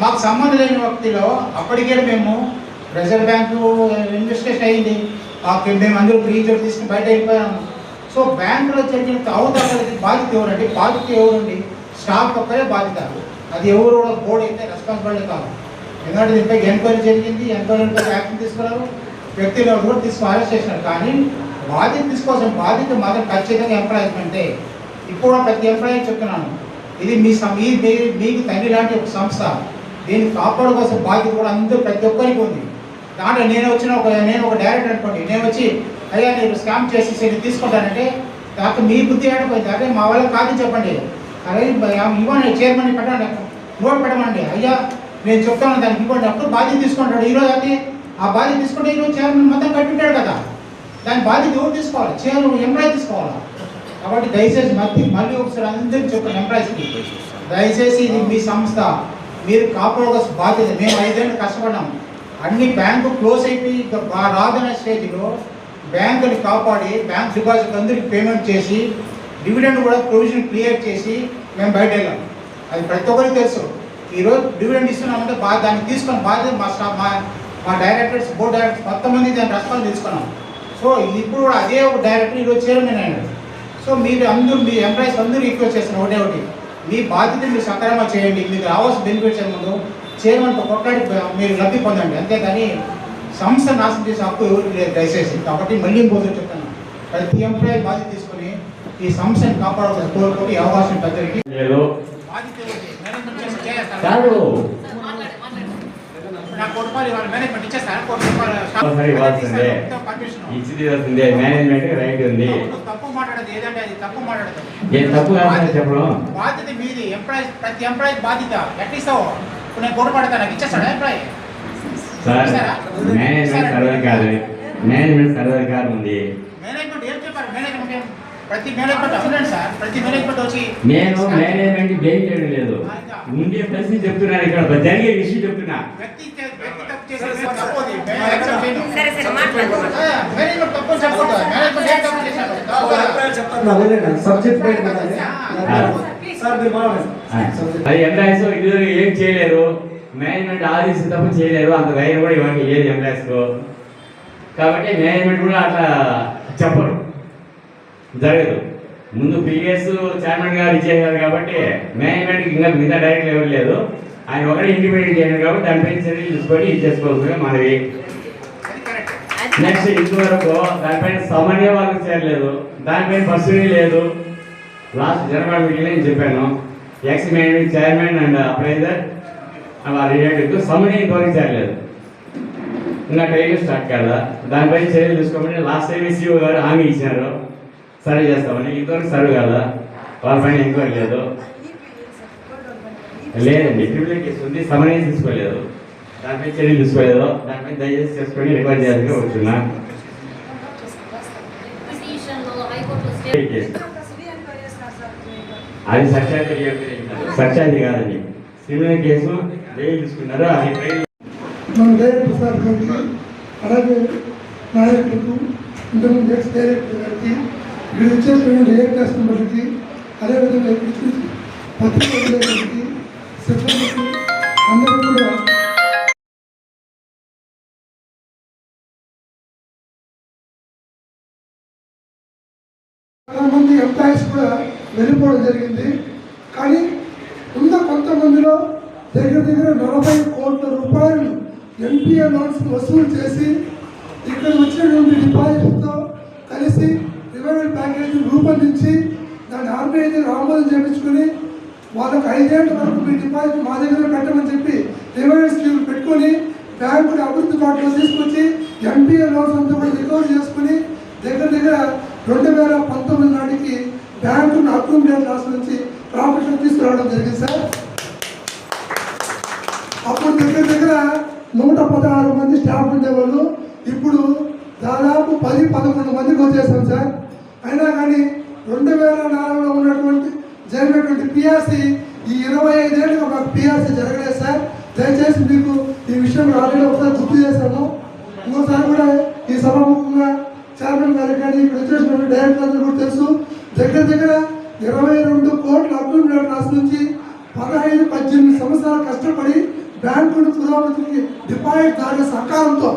మాకు సంబంధం లేని వ్యక్తిలో అప్పటికే మేము రిజర్వ్ బ్యాంకు ఇన్వెస్టిగేషన్ అయింది. మాకు మేము అందరూ రీజర్ తీసుకుని బయట వెళ్ళిపోయాము. సో బ్యాంకులో జరిగిన అవతలకి బాధ్యత ఎవరండి? బాధ్యత ఎవరండి? స్టాఫ్ ఒక్కరే బాధ్యత. అది ఎవరు కూడా బోర్డు అయితే రెస్పాన్సిబిలిటీ కాదు. ఎందుకంటే దీనిపై ఎంక్వైరీ జరిగింది. ఎంక్వైరీపై యాక్షన్ తీసుకున్నారు. వ్యక్తులు కూడా తీసుకుని అరెస్ట్ చేసినారు. కానీ బాధ్యత తీసుకోవాల్సిన బాధ్యత మాత్రం ఖచ్చితంగా ఎంప్లాయ్మెంటే ఇప్పుడు ప్రతి ఎంప్లాయీ చెప్తున్నాను. ఇది మీ- మీకు తండ్రి లాంటి ఒక సంస్థ. దీన్ని కాపాడుకోవాల్సిన బాధ్యత కూడా అందరూ ప్రతి ఒక్కరికి ఉంది. దాంట్లో నేను వచ్చిన ఒక నేను ఒక డైరెక్టర్ అనుకోండి. నేను వచ్చి అయ్యా నేను స్కామ్ చేసి నేను తీసుకుంటానంటే నాకు మీ బుద్ధి ఆడిపోయింది అదే మా వాళ్ళకి కాదు చెప్పండి. అరే ఇవ్వండి చైర్మన్ పెట్టండి నోట్ పెట్టమండి అయ్యా నేను చెప్తాను దానికి ఇవ్వండి. అప్పుడు బాధ్యత తీసుకుంటాడు. ఈరోజు అది ఆ బాధ్యత తీసుకుంటే ఈరోజు చైర్మన్ మొత్తం కట్టింటాడు కదా. దాని బాధ్యత ఎవరు తీసుకోవాలి? చైర్మన్ ఎంప్లాయీ తీసుకోవాలి? కాబట్టి దయచేసి మళ్ళీ మళ్ళీ ఒకసారి అందరికీ చెప్పండి ఎంప్లాయీస్కి. దయచేసి ఇది మీ సంస్థ. మీరు కాపాడవలసిన బాధ్యత. మేము ఐదేళ్ళు కష్టపడ్డాం. అన్ని బ్యాంకు క్లోజ్ అయిపోయి ఇక రాదనే స్టేజ్లో బ్యాంకుని కాపాడి బ్యాంక్ డిపాజిట్ అందరికి పేమెంట్ చేసి డివిడెండ్ కూడా ప్రొవిజన్ క్లియర్ చేసి మేము బయట వెళ్ళాం. అది ప్రతి ఒక్కరికి తెలుసు. ఈరోజు డివిడెండ్ ఇస్తున్నామంటే బా దాన్ని తీసుకున్న బాధ్యత మా స్టా మా మా డైరెక్టర్స్ బోర్డ్ డైరెక్టర్స్ మొత్తం మంది దాని రెస్పాన్స్ తీసుకున్నాం. సో ఇప్పుడు కూడా అదే ఒక డైరెక్టర్ ఈరోజు చైర్మన్ అయ్యాడు సో మీరు అందరూ మీ ఎంప్లాయీస్ అందరూ రిక్వెస్ట్ చేస్తున్నారు ఒకటే ఒకటి. మీ బాధ్యత మీరు సక్రమంగా చేయండి. మీకు రావాల్సిన బెనిఫిట్స్ ఏముందో చైర్మన్తో కొట్లాడి మీరు లబ్ధి పొందండి. అంతేగాని సంస్థ నాశనం చేసే హక్కు ఎవరికి లేదు. దయచేసి కాబట్టి మళ్ళీ ఇంకోసారి చెప్తాను. ప్రతి ఎంప్లాయీ బాధ్యత తీసుకొని ఈ సంస్థని కాపాడాలని కోరుకొని ఈ అవకాశం పెద్దరికి బాధ్యత ఇచ్చింది మేనేజ్మెంట్ రైట్ ఉంది. తప్పు మాట్లాడదు ఏదంటే అది తప్పు మాట్లాడదు ఏం తప్పు కాదని చెప్పడం? బాధ్యత మీది. ఎంప్లాయీ ప్రతి ఎంప్లాయీ బాధ్యత. ఎట్లా ఇస్తావు ఇప్పుడు నేను గొడవ పడతా నాకు ఇచ్చేస్తాడా ఎంప్లాయీ సార్ మేనేజ్మెంట్ మేనేజ్మెంట్ సర్వధికారం ఉంది. మేనేజ్మెంట్ ఏం చెప్పారు? మేనేజ్మెంట్ ఏం? ప్రతి మేనేజ్మెంట్ సార్. ప్రతి మేనేజ్మెంట్ వచ్చి నేను మేనేజ్మెంట్ బ్లేమ్ చేయడం లేదు. ఉండే ప్రశ్న చెప్తున్నాను ఇక్కడ జరిగే విషయం చెప్తున్నా. అది. ఏం చేయలేరు. మేనేజ్మెంట్ ఆదేశం తప్ప చేయలేరు. అంత ధైర్యం కూడా ఇవ్వండి లేదు ఎంప్లాయీస్ కాబట్టి మేనేజ్మెంట్ కూడా అట్లా చెప్పరు. జరగదు. ముందు ప్రీవియస్ చైర్మన్ గారు అయ్యారు కాబట్టి మేనేజ్మెంట్ ఇంకా మిగతా డైరెక్టర్ ఎవరు లేదు ఆయన ఒకటే ఇండిపెండెంట్ చేయను కాబట్టి దానిపై చర్యలు తీసుకొని ఇచ్చేసుకోవాల్సిందిగా మనవి. నెక్స్ట్ ఇంతవరకు దానిపైన సమన్వయ వాళ్ళకి చేరలేదు దానిపైన పర్సూనే లేదు. లాస్ట్ జనరల్ మీటింగ్లో నేను చెప్పాను. Ex management chairman and appraiser వాళ్ళ రిలేటివ్ సమన్వయం ఇంతవరకు చేరలేదు ఇంకా టైం స్టార్ట్ కదా? దానిపై చర్యలు తీసుకోమని లాస్ట్ టైం సీఓ గారు హామీ ఇచ్చినారు. సర్వే చేస్తామని ఇంతవరకు సర్వే కదా? వాళ్ళ పైన ఎంక్వైరీ లేదు. లేదండి ట్రిపుల్ కేసు ఉంది సమన్వయం తీసుకోలేదు. దానిపై చర్యలు తీసుకోలేదు. దానిపై దయచేసి చేసుకొని రికార్డ్ చేయాలని వచ్చున్నా. అది సత్యాది సత్యాది కాదండి. క్రిమినల్ కేసు బెయిల్ తీసుకున్నారు? అది మన డైరెక్టర్ సార్ గారికి అలాగే నాయకులకు ఇంతకుముందు ఎక్స్ డైరెక్టర్ గారికి ఇక్కడ వచ్చేటువంటి ఏ బట్టి అదేవిధంగా పత్రికలకి సిబ్బందికి అందరూ కూడా చాలామంది ఎంప్లాయీస్ కూడా వెళ్ళిపోవడం జరిగింది. కానీ ఉన్న కొంతమందిలో దగ్గర దగ్గర నలభై కోట్ల రూపాయలు ఎన్పిఏ లోన్స్ వసూలు చేసి ఇక్కడ వచ్చినటువంటి డిపాజిట్తో కలిసి రివైవల్ ప్యాకేజ్ రూపొందించి దాన్ని ఆర్బీఐతో ఆమోదం చేయించుకుని వాళ్ళకి ఐదేళ్ళ వరకు మీ డిపాజిట్ మా దగ్గర పెట్టమని చెప్పి రివైవల్ స్కీమ్ పెట్టుకొని బ్యాంకుని అభివృద్ధి బాటలో తీసుకొచ్చి ఎన్పిఏ లోన్స్ అంతా కూడా రికవర్ చేసుకుని దగ్గర దగ్గర రెండు వేల పంతొమ్మిది నాటికి బ్యాంకును అక్రూమిలేట్ లాస్ నుంచి ప్రాఫిట్ తీసుకురావడం జరిగింది సార్. అప్పుడు దగ్గర దగ్గర నూట పదహారు మంది స్టాఫ్ ఉండేవాళ్ళు. ఇప్పుడు దాదాపు పది పదకొండు మందికి వచ్చేసాం సార్. అయినా కానీ రెండు వేల నాలుగులో ఉన్నటువంటి జరిగినటువంటి పిఆర్సీ ఈ ఇరవై ఐదేళ్ళుగా మాకు పిఆర్సీ జరగలేదు సార్. దయచేసి మీకు ఈ విషయం ఆల్రెడీ ఒకసారి గుర్తు చేశాను. ఇంకోసారి కూడా ఈ సభాముఖంగా చైర్మన్ గారికి కానీ ఇక్కడ వచ్చేసినటువంటి డైరెక్టర్ కూడా తెలుసు. దగ్గర దగ్గర ఇరవై రెండు కోట్ల అక్రూమిలేట్ రాసి నుంచి పదహైదు పద్దెనిమిది సంవత్సరాలు కష్టపడి బ్యాంకుల పురోగతికి దాగే సహకారంతో.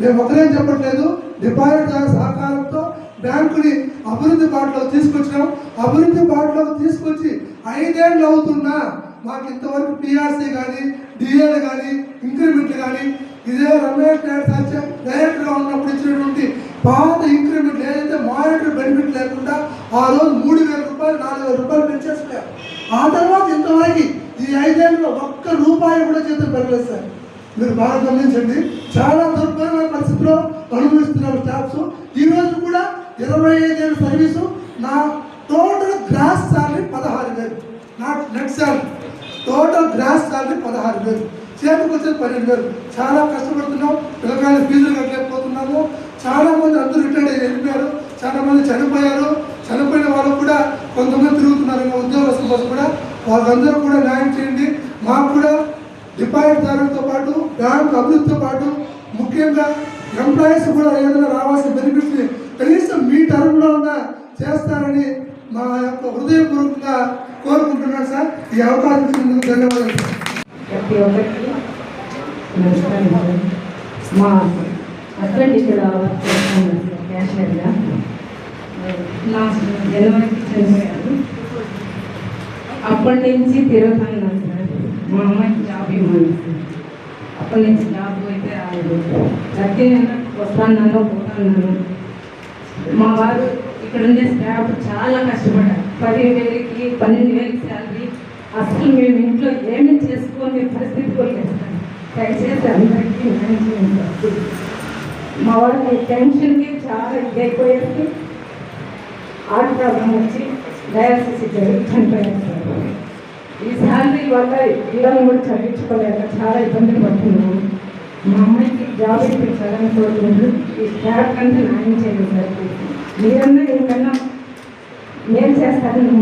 మేము ఒకరేం చెప్పట్లేదు డిపాజిట్ దాగే సహకారంతో బ్యాంకుని అభివృద్ధి బాటలో తీసుకొచ్చినాం. అభివృద్ధి బాటలో తీసుకొచ్చి ఐదేళ్ళు అవుతున్నా మాకు ఇంతవరకు పిఆర్సీ కానీ డిఏలు కానీ ఇంక్రిమెంట్లు కానీ ఇదే రమేష్ నాయుడు డైరెక్టర్గా ఉన్నప్పుడు ఇచ్చినటువంటి పాత ఇంక్రిమెంట్ ఏదైతే మానిటరీ బెనిఫిట్ లేకుండా ఆ రోజు మూడు వేల రూపాయలు నాలుగు వేల రూపాయలు పెంచేసుకున్నారు ఆ తర్వాత ఇంతవరకు ఈ ఐదేళ్ళలో ఒక్క రూపాయి కూడా చేతులు పెరగలేదు సార్. మీరు బాగా గమనించండి. చాలా దుర్భరమైన పరిస్థితిలో అనుభవిస్తున్నారు స్టాఫ్స్ ఈ రోజు కూడా ఇరవై ఐదేళ్ళ సర్వీసు నా టోటల్ గ్రాస్ శాలరీ పదహారు వేలు. నా net salary total gross salary పదహారు వేలు. చేతికి వచ్చేది పన్నెండు వేలు. చాలా కష్టపడుతున్నాం. పిల్లకాయల ఫీజులు కట్టలేకపోతున్నాము. చాలా మంది అందరూ రిటైర్డ్ అయ్యి వెళ్ళిపోయారు. చాలా మంది చనిపోయారు. చనిపోయిన వాళ్ళు కూడా కొంతమంది తిరుగుతున్నారు. ఉద్యోగస్తుల కోసం కూడా వాళ్ళందరూ కూడా న్యాయం చేయండి. మాకు కూడా డిపాజిట్దారులతో పాటు బ్యాంక్ అభివృద్ధితో పాటు ముఖ్యంగా ఎంప్లాయీస్ కూడా ఏదైనా రావాలి చేస్తారని మా యొక్క హృదయపూర్వకంగా కోరుకుంటున్నాను సార్. ఈ అవకాశం ఇచ్చినందుకు ధన్యవాదాలు సార్. ప్రతి ఒక్కరికి నమస్కారం. మా హస్బెండ్ ఇక్కడ వర్క్ చేస్తున్నాడు సార్ క్యాషియర్గా నా జనవరికి చనిపోయారు అప్పటి నుంచి తిరుగుతున్నాను సార్? మా అమ్మాయికి జాబ్ ఇవ్వమని సార్. అప్పటి నుంచి జాబ్ అయితే రాలేదు. ప్రతి వస్తాను పోతాను మా వారు ఇక్కడ ఉండే స్టాఫ్ చాలా కష్టపడ్డారు. పదిహేను వేలకి పన్నెండు వేలకి శాలరీ అసలు మేము ఇంట్లో ఏమీ చేసుకోని పరిస్థితి కూడా దయచేసి అందరికీ మా వాళ్ళకి టెన్షన్కి చాలా ఇదైపోయేసి హార్ట్ ప్రాబ్లం వచ్చి డయాలసిస్ జరిగి చనిపోయారు. ఈ శాలరీ వల్ల పిల్లల్ని కూడా చదివించుకోలేక చాలా ఇబ్బందులు పడుతున్నాము మా అమ్మాయికి జాబ్ ఇప్పించాలని కోరుకుంటూ ఈ స్టాఫ్ కంటే న్యాయం చేయండి సార్ మీరన్నా ఇంకన్నా ఏం చేస్తారని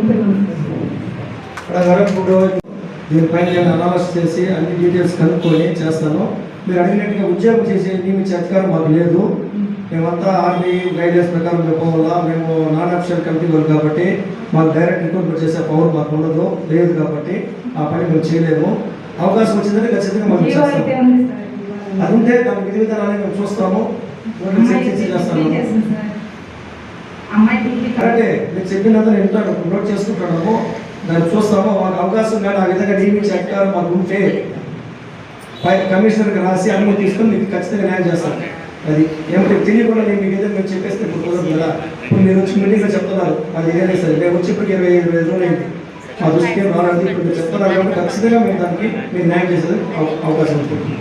ఇప్పుడు దీనిపైన నేను అనాలసిస్ చేసి అన్ని డీటెయిల్స్ కనుక్కొని చేస్తాను. మీరు అడిగినట్టుగా ఉద్యోగం చేసే నియమించే అధికారం మాకు లేదు. మేమంతా ఆర్మీ గైడెన్స్ ప్రకారం చెప్పడం వల్ల మేము నాన్ అఫిషియల్ కమిటీ వర్క్ కాబట్టి మాకు డైరెక్ట్ రిక్రూట్మెంట్ చేసే పవర్ మాకు ఉండదు లేదు కాబట్టి ఆ పని మేము చేయలేము. అవకాశం వచ్చిందంటే ఖచ్చితంగా మనం చేస్తాం. అది ఉంటే దాని విధి విధానాన్ని మేము చూస్తాము. చేస్తాము కరెక్టే. మీరు చెప్పినంత నేను ఇంటాను నోట్ చేసుకుంటున్నాము దాన్ని చూస్తాము మాకు అవకాశం కానీ ఆ విధంగా నియమించే అధికారం మాకు ఉంటే పై కమిషనర్కి రాసి అనుమతి తీసుకొని మీకు ఖచ్చితంగా న్యాయం చేస్తాను. అది ఏమంటే తెలియకుండా నేను మీకు మీరు చెప్పేస్తే ఇప్పుడు కుదరదు కదా. ఇప్పుడు మీరు వచ్చి మీటింగ్లో చెప్తున్నారు. అది ఏదైనా సరే. మేము వచ్చి ఇప్పటికి ఇరవై వేల రోజులు అయింది. మా దృష్టికి రాలేదు. ఇప్పుడు మీరు చెప్తున్నారు కాబట్టి ఖచ్చితంగా మేము దానికి మీరు న్యాయం చేసే అవ- అవకాశం ఉంటుంది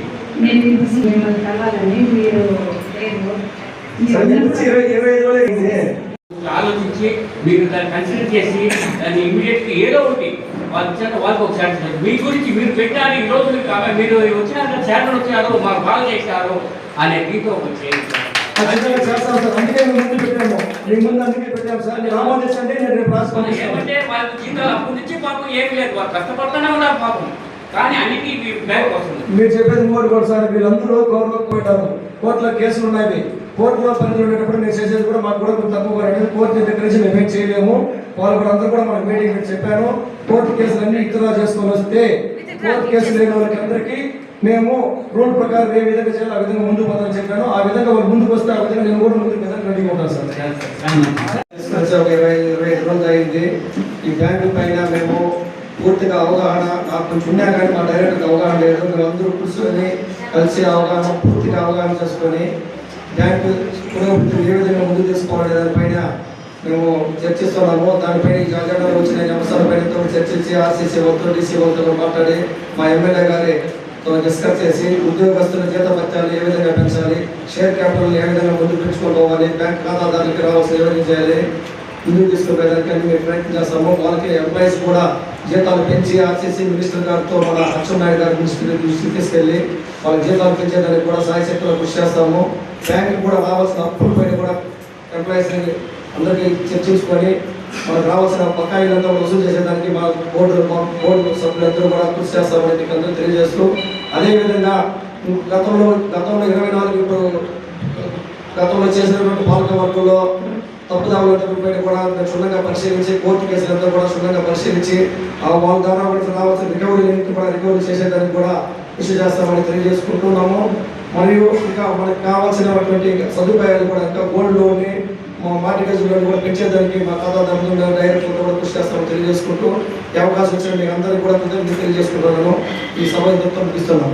నేను ఇరవై ఇరవై ఐదు రోజులు అయింది. ఆలోచించి మీరు దాన్ని కన్సిడర్ చేసి దాన్ని ఇమీడియట్గా ఏదో ఒకటి వాళ్ళ వాళ్ళకి ఒక శాంక్షన్ మీ గురించి మీరు పెట్టారు ఈ రోజు మీరు కావాలి మీరు వచ్చినాక శాంక్షన్ వచ్చారు మాకు బాగా చేశారు అనే మీతో ఒక చేయండి మీరు ఆమోదించండి నేను రేపు రాసుకొని ఏమంటే వాళ్ళ జీతాలు అప్పటి నుంచి పాపం ఏమి లేదు. వాళ్ళు కష్టపడుతూనే ఉన్నారు పాపం కానీ అన్నిటికీ మీ బ్యాగ్ వస్తుంది. మీరు చెప్పేది మూడు కూడా సార్. వీళ్ళందరూ కోర్టులో పోయిటారు కోర్టులో కేసులు ఉన్నాయి. కోర్టులో పనులు ఉండేటప్పుడు నేను చేసేది కూడా మాకు కూడా కొంచెం తక్కువ అనేది కోర్టు దగ్గర నుంచి మేము ఏం చేయలేము. వాళ్ళు కూడా అందరూ కూడా మనకు మీటింగ్ పెట్టి చెప్పాను కోర్టు కేసులు అన్ని ఇతరా చేసుకొని వస్తే కోర్టు కేసు లేని వాళ్ళకి అందరికీ మేము రూల్ ప్రకారం ఏ విధంగా చేయాలి ఆ విధంగా ముందుకు పోతామని చెప్పాను. ఆ విధంగా వాళ్ళు ముందుకు వస్తే ఆ విధంగా నేను కూడా ముందుకు విధంగా రెడీగా ఉంటాను సార్. ఒక ఇరవై ఇరవై ఐదు రోజులు అయింది. ఈ బ్యాంకు పైన మేము పూర్తిగా అవగాహన నాకు కొంచెం ఉన్నా కానీ మా డైరెక్ట్గా అవగాహన లేదు. మీరు అందరూ కూర్చొని కలిసి అవగాహన పూర్తిగా అవగాహన చేసుకొని బ్యాంకు పురోగతిని ఏ విధంగా ముందు తీసుకోవాలి దానిపైన మేము చర్చిస్తున్నాము. దానిపైన ఈ అజెండాలో వచ్చిన అంశాలపైన చర్చించి ఆర్సీసీ వాళ్ళతో డీసీ వాళ్ళతో మాట్లాడి మా ఎమ్మెల్యే గారి తో డిస్కస్ చేసి ఉద్యోగస్తుల జీతపత్యాలు ఏ విధంగా పెంచాలి? షేర్ క్యాపిటల్ ఏ విధంగా ముందు పెంచుకొని పోవాలి బ్యాంక్ ఖాతాదారులకు రావాల్సిన ఏ విధంగా చేయాలి ముందుకు తీసుకుపోయేదానికి అన్ని మేము ప్రయత్నం చేస్తాము. వాళ్ళకి ఎంప్లాయీస్ కూడా జీతాలు పెంచి ఆర్సీసీ మినిస్టర్ గారితో మన అచ్చెన్నాయుడు గారి మినిస్టర్ దృష్టికి తీసుకెళ్ళి వాళ్ళ జీతాలు పెంచేదానికి కూడా సాయశక్తిలో కృషి చేస్తాము. బ్యాంక్ కూడా రావాల్సిన అప్పుల పైన కూడా ఎంప్లాయీస్ని అందరికీ చర్చించుకొని మనకు రావాల్సిన బకాయిలంతా వసూలు చేసేదానికి మా బోర్డు మా బోర్డు సభ్యులందరూ కూడా కృషి చేస్తామని మీకు అందరూ తెలియజేస్తూ అదేవిధంగా గతంలో గతంలో ఇరవై నాలుగు గతంలో చేసినటువంటి పాలక వర్గంలో తప్పుదావులంతా కూడా క్షుణ్ణంగా పరిశీలించి కోర్టు కేసులంతా కూడా క్షుణ్ణంగా పరిశీలించి ఆ వాళ్ళ ద్వారా రావాల్సిన రికవరీ కూడా రికవరీ చేసేదానికి కూడా కృషి చేస్తామని తెలియజేసుకుంటున్నాము. మరియు ఇంకా మనకు కావాల్సినటువంటి సదుపాయాలు కూడా ఇంకా గోల్డ్ లోన్ మా మార్టిగేజ్ లోన్ కూడా పెంచేదానికి మా ఖాతాదారులు డైరెక్టర్ కూడా కృషి చేస్తామని తెలియజేసుకుంటూ ఈ అవకాశం వచ్చిన మీ అందరికీ కూడా కృతజ్ఞతలు తెలియజేసుకుంటున్నాను. ఈ సభ ఇంతటితో ముగిస్తున్నాను.